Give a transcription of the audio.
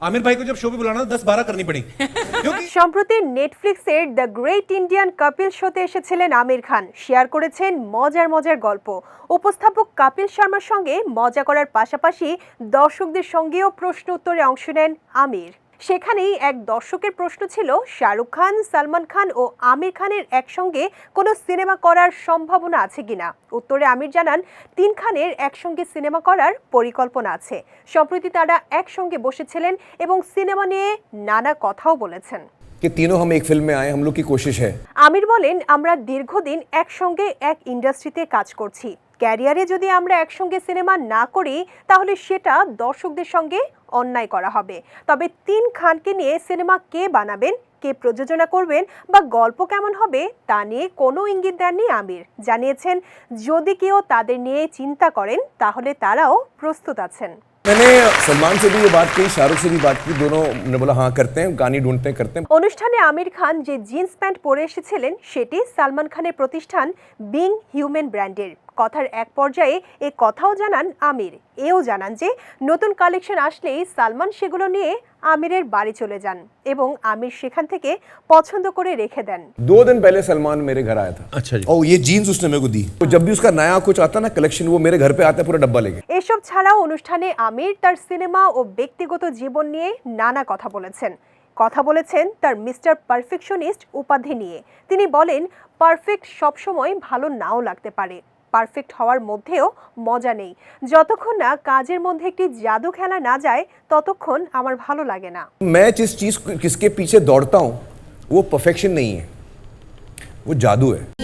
आमिर भाई को जब शो पे बुलाना दस बारह करनी पड़ी क्योंकि সম্প্রতি নেটফ্লিক্সের দ্য গ্রেট ইন্ডিয়ান কাপিল শোতে এসেছিলেন আমির খান শেয়ার করেছেন মজার মজার গল্প উপস্থাপক কাপিল শর্মার সঙ্গে মজা করার পাশাপাশি দর্শকদের সঙ্গেও প্রশ্ন উত্তরে অংশ নেন আমির সেখানেই এক দর্শকের প্রশ্ন ছিল শাহরুখ খান সালমান খান ও আমির খানের একসঙ্গে কোনো সিনেমা করার সম্ভাবনা আছে কিনা উত্তরে আমির জানান তিন খানের একসঙ্গে সিনেমা করার পরিকল্পনা আছে সম্প্রতি তারা একসঙ্গে বসেছিলেন এবং সিনেমা নিয়ে নানা কথাও বলেছেন कि तीनों हम एक फिल्म में आए हम लोग की कोशिश है আমির বলেন আমরা দীর্ঘদিন একসঙ্গে এক ইন্ডাস্ট্রিতে কাজ করছি ক্যারিয়ারে যদি আমরা একসঙ্গে সিনেমা না করি তাহলে সেটা দর্শকদের সঙ্গে অন্যায় করা হবে তবে তিন খানকে নিয়ে সিনেমা কে বানাবেন কে প্রযোজনা করবেন বা গল্প কেমন হবে তা নিয়ে কোনো ইঙ্গিত দেননি আমির জানিয়েছেন যদি কেউ তাদের নিয়ে চিন্তা করেন তাহলে তারাও প্রস্তুত আছেন मैंने सलमान से भी ये बात कही शाहरुख से भी बात की दोनों ने बोला हाँ करते हैं गानी ढूंढते हैं करते हैं অনুষ্ঠানে আমির খান যে জিন্স প্যান্ট পরে এসেছিলেন সেটি সালমান খানের প্রতিষ্ঠান বিং হিউম্যান ব্র্যান্ডের কথার এক পর্যায়ে এ কথাও জানান আমির। এও জানান যে নতুন কালেকশন আসলেই সালমান সেগুলো নিয়ে আমিরের বাড়ি চলে যান এবং আমির সেখান থেকে পছন্দ করে রেখে দেন। দুদিন দিন সালমান সলমান মেরে ঘর আয়া আচ্ছা ও ইয়ে জিন্স উসনে মেরে দি তো জব ভি উসকা নয়া কুছ আতা না কালেকশন ও মেরে ঘর পে আতা পুরা ডব্বা লেগে এসব ছাড়াও অনুষ্ঠানে আমির তার সিনেমা ও ব্যক্তিগত জীবন নিয়ে নানা কথা বলেছেন। কথা বলেছেন তার মিস্টার পারফেকশনিস্ট উপাধি নিয়ে। তিনি বলেন পারফেক্ট সবসময় ভালো নাও লাগতে পারে। পারফেক্ট হওয়ার মধ্যেও মজা নেই যতক্ষণ না কাজের মধ্যে একটি জাদু খেলা না যায় ততক্ষণ আমার ভালো লাগে না मैं जिस चीज किसके पीछे दौड़ता हूँ वो परफेक्शन नहीं है वो जादू है